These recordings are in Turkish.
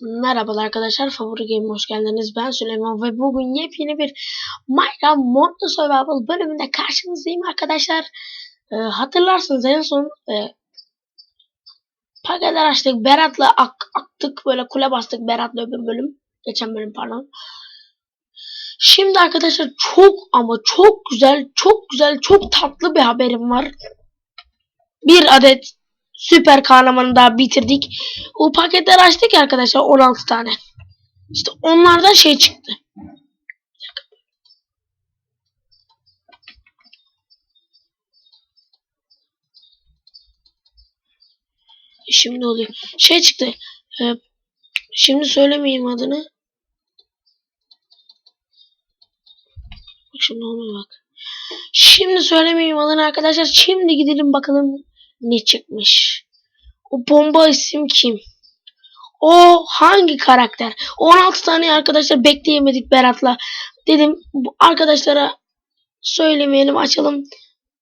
Merhabalar arkadaşlar, Favori Game'e hoş geldiniz. Ben Süleyman ve bugün yepyeni bir Minecraft Modlu Survival bölümünde karşınızdayım arkadaşlar. Ee, hatırlarsınız en son e, paketler açtık, Berat'la ak- aktık, böyle kule bastık Berat'la öbür bölüm. Geçen bölüm pardon. Şimdi arkadaşlar çok ama çok güzel, çok güzel, çok tatlı bir haberim var. Bir adet süper kahramanı daha bitirdik. O paketleri açtık arkadaşlar 16 tane. İşte onlardan şey çıktı. Şimdi oluyor. Şey çıktı. Ee, şimdi söylemeyeyim adını. Şimdi olmuyor bak. Şimdi söylemeyeyim adını arkadaşlar. Şimdi gidelim bakalım ne çıkmış. O bomba isim kim? O hangi karakter? 16 tane arkadaşlar bekleyemedik Berat'la. Dedim arkadaşlara söylemeyelim açalım.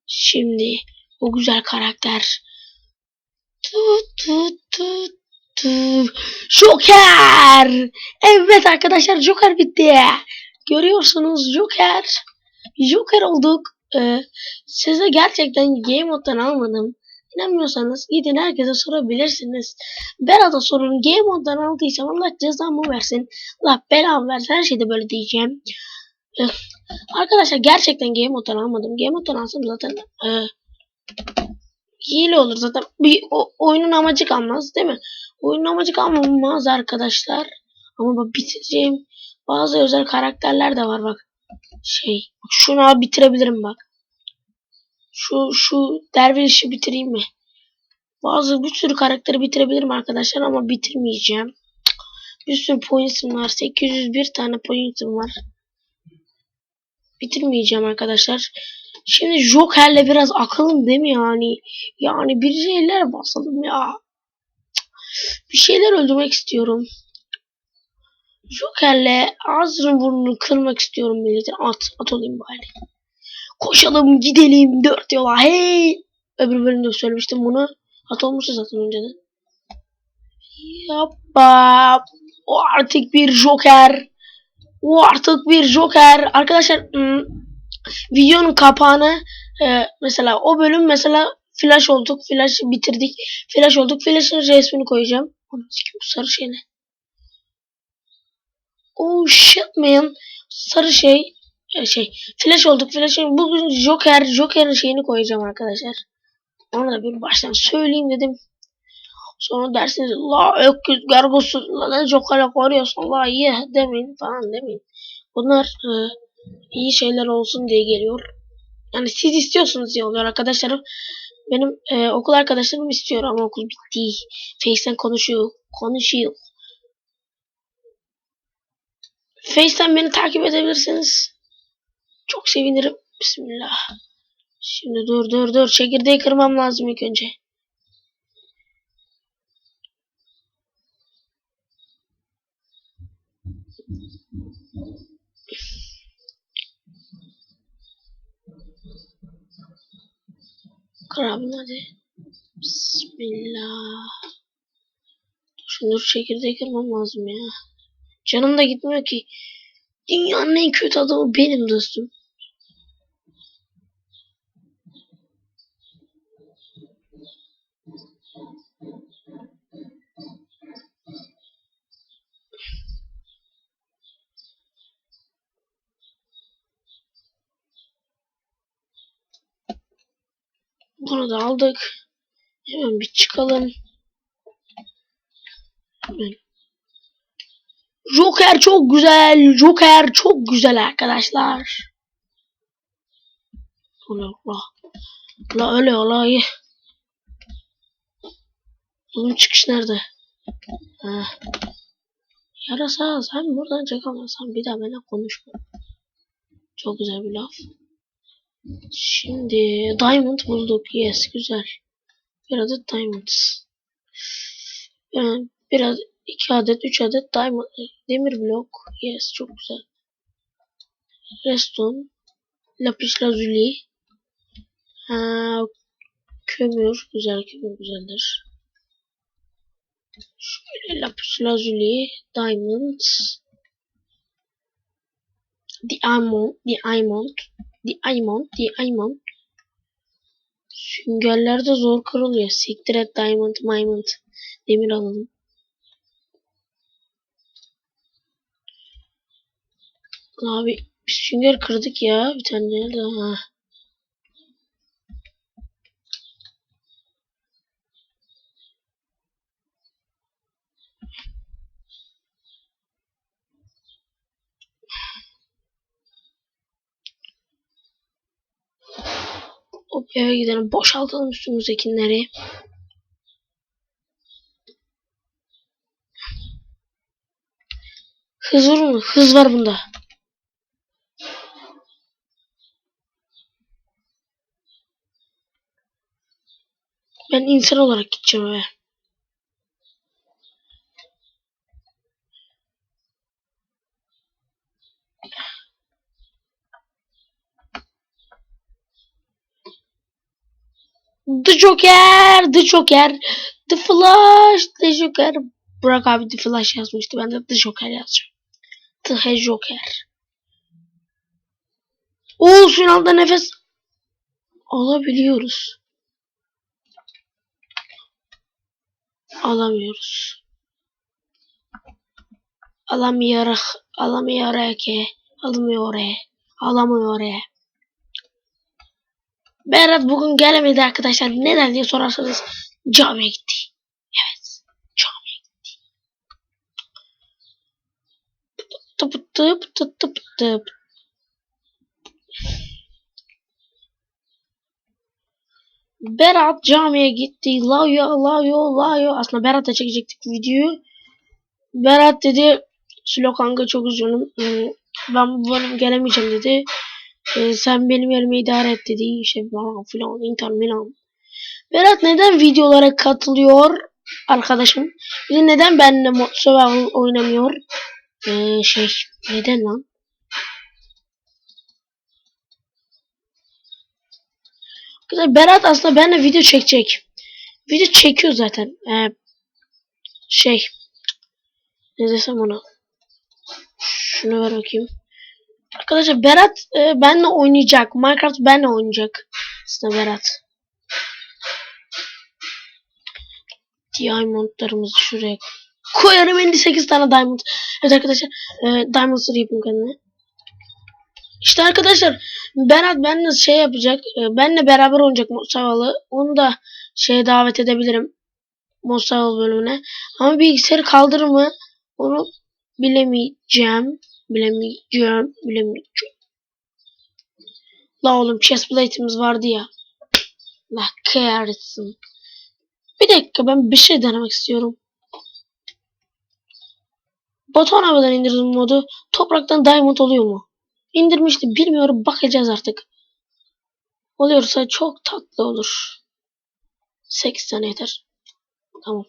Şimdi o güzel karakter. Tu, tu, tu, tu. Joker! Evet arkadaşlar Joker bitti. Görüyorsunuz Joker. Joker olduk. Ee, size gerçekten Game Mode'dan almadım. İnanmıyorsanız gidin herkese sorabilirsiniz. Berat'a sorun Game Mode'dan aldıysam Allah cezamı versin. Allah belamı versin her şeyde böyle diyeceğim. Arkadaşlar gerçekten Game Mode'dan almadım. Game Mode'dan alsam zaten e, hile olur zaten. Bir o, oyunun amacı kalmaz değil mi? Oyunun amacı kalmaz arkadaşlar. Ama bak bitireceğim bazı özel karakterler de var bak. Şey şunu abi bitirebilirim bak. Şu şu dervişi bitireyim mi? Bazı bir sürü karakteri bitirebilirim arkadaşlar ama bitirmeyeceğim. Bir sürü points'im var. 801 tane points'im var. Bitirmeyeceğim arkadaşlar. Şimdi Joker'le biraz akılım değil mi yani? Yani bir şeyler basalım ya. Bir şeyler öldürmek istiyorum. Joker'le ağzının burnunu kırmak istiyorum millete. At, at olayım bari. Koşalım gidelim dört yola hey. Öbür bölümde söylemiştim bunu. At olmuştu zaten önceden. Yapma. O artık bir Joker. O artık bir Joker. Arkadaşlar ım, videonun kapağını e, mesela o bölüm mesela flash olduk. Flash bitirdik. Flash olduk. Flash'ın resmini koyacağım. Onu bu sarı şey ne? Oh shit man. Sarı şey şey flash olduk flash'ın bugün Joker Joker'in şeyini koyacağım arkadaşlar. Onu da bir baştan söyleyeyim dedim. Sonra dersiniz la öküz gargosu la Joker'e koruyorsun la iyi demeyin falan demeyin. Bunlar e, iyi şeyler olsun diye geliyor. Yani siz istiyorsunuz diye oluyor arkadaşlarım. Benim e, okul arkadaşlarım istiyor ama okul bitti. Face'ten konuşuyor. Konuşuyor. Face'ten beni takip edebilirsiniz. Çok sevinirim. Bismillah. Şimdi dur dur dur. Çekirdeği kırmam lazım ilk önce. Kır abim hadi. Bismillah. Dur çekirdeği kırmam lazım ya. Canım da gitmiyor ki. Dünyanın en kötü adamı benim dostum. Bunu da aldık. Hemen bir çıkalım. Joker çok güzel. Joker çok güzel arkadaşlar. Ulan la. Öyle olayı. Bunun çıkış nerede? Ha. Yarasa sen buradan çıkamazsan bir daha benimle konuşma. Çok güzel bir laf. Şimdi diamond bulduk. Yes güzel. Bir adet diamond. Yani bir adet, iki adet, üç adet diamond. Demir blok. Yes çok güzel. Redstone. Lapis lazuli. Ha, kömür. Güzel kömür güzeldir. Şöyle lapis lazuli, diamond. Diamond, diamond, diamond, diamond. Süngerler de zor kırılıyor. Siktir et diamond, diamond. Demir alalım. Abi sünger kırdık ya. Bir tane nerede? Ha. Hop eve gidelim. Boşaltalım üstümüzdekileri. Hız var mı? Hız var bunda. Ben insan olarak gideceğim eve. The Joker, The Joker, The Flash, The Joker. Burak abi The Flash yazmıştı. Ben de The Joker yazacağım. The Joker. Oo altında nefes alabiliyoruz. Alamıyoruz. Alamıyoruz. Alamıyoruz ki. Alamıyoruz. Alamıyoruz. Berat bugün gelemedi arkadaşlar. Neden diye sorarsanız camiye gitti. Evet. Camiye gitti. Tıp tıp tıp tıp tıp. Berat camiye gitti. Layo layo layo. Aslında Berat'a çekecektik videoyu. Berat dedi Sülo kanka çok üzgünüm. Hmm, Ben bu bölüm gelemeyeceğim dedi. Ee, sen benim yerime idare et dedi. İşte falan filan inter milan. Berat neden videolara katılıyor arkadaşım? Bir de neden benimle Survival oynamıyor? Ee, şey neden lan? Arkadaşlar Berat aslında benimle video çekecek. Video çekiyor zaten. Ee, şey ne desem ona. Şunu ver bakayım. Arkadaşlar Berat e, benle oynayacak. Minecraft benle oynayacak. Aslında Berat. Diamondlarımızı şuraya koyarım 58 tane diamond. Evet arkadaşlar e, diamond sırrı yapayım kendime. İşte arkadaşlar Berat benle şey yapacak. E, benle beraber oynayacak Mosavalı. Onu da şeye davet edebilirim. Mosaval bölümüne. Ama bilgisayarı kaldırır mı? Onu bilemeyeceğim. Bilemeyeceğim. Bilemeyeceğim. La oğlum chestplate'imiz vardı ya. La kahretsin. Bir dakika ben bir şey denemek istiyorum. Batuhan abiden indirdim modu. Topraktan diamond oluyor mu? İndirmiştim bilmiyorum bakacağız artık. Oluyorsa çok tatlı olur. 8 tane yeter. Tamam.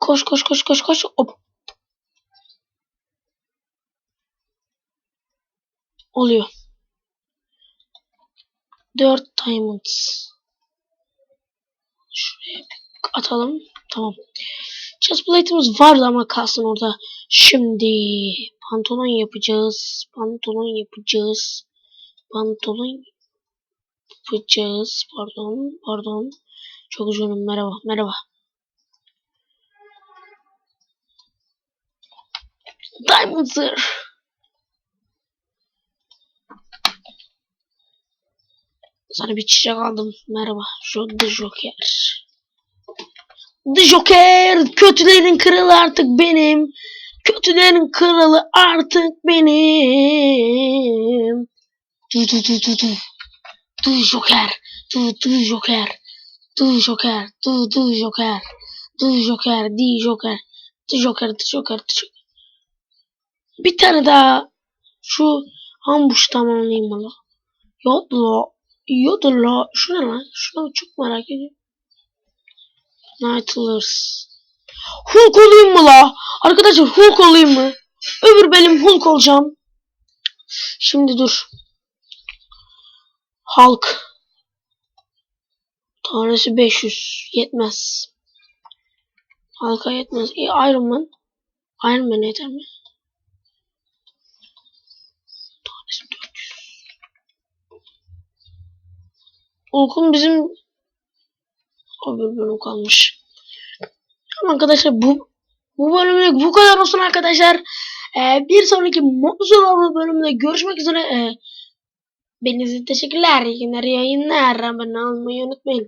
Koş koş koş koş koş. Hop. Oluyor. 4 diamonds. Şuraya atalım. Tamam. Chestplate'imiz vardı ama kalsın orada. Şimdi pantolon yapacağız. Pantolon yapacağız. Pantolon yapacağız. Pardon. Pardon. Çok üzgünüm. Merhaba. Merhaba. Diamond. Sana bir çiçek aldım. Merhaba. Şu The Joker. The Joker. Kötülerin kralı artık benim. Kötülerin kralı artık benim. Du du du du du. Du Joker. Du du Joker. Du Joker. Du du Joker. Du Joker. Di Joker. Du Joker. Du Joker. Du Joker. Bir tane daha şu ambush tamamlayayım bana. Yodla. Yodla. Şu ne lan? Şunu çok merak ediyorum. Nightlers. Hulk olayım mı la? Arkadaşlar Hulk olayım mı? Öbür benim Hulk olacağım. Şimdi dur. Hulk. Tanesi 500. Yetmez. Halka yetmez. E, Iron Man. Iron Man yeter mi? Hulk'un bizim bölüm kalmış. Tamam arkadaşlar bu bu bölümlük bu kadar olsun arkadaşlar. Ee, bir sonraki Mutlu Solo bölümünde görüşmek üzere. Ee, Beni teşekkürler. İyi günler, yayınlar. Abone olmayı unutmayın.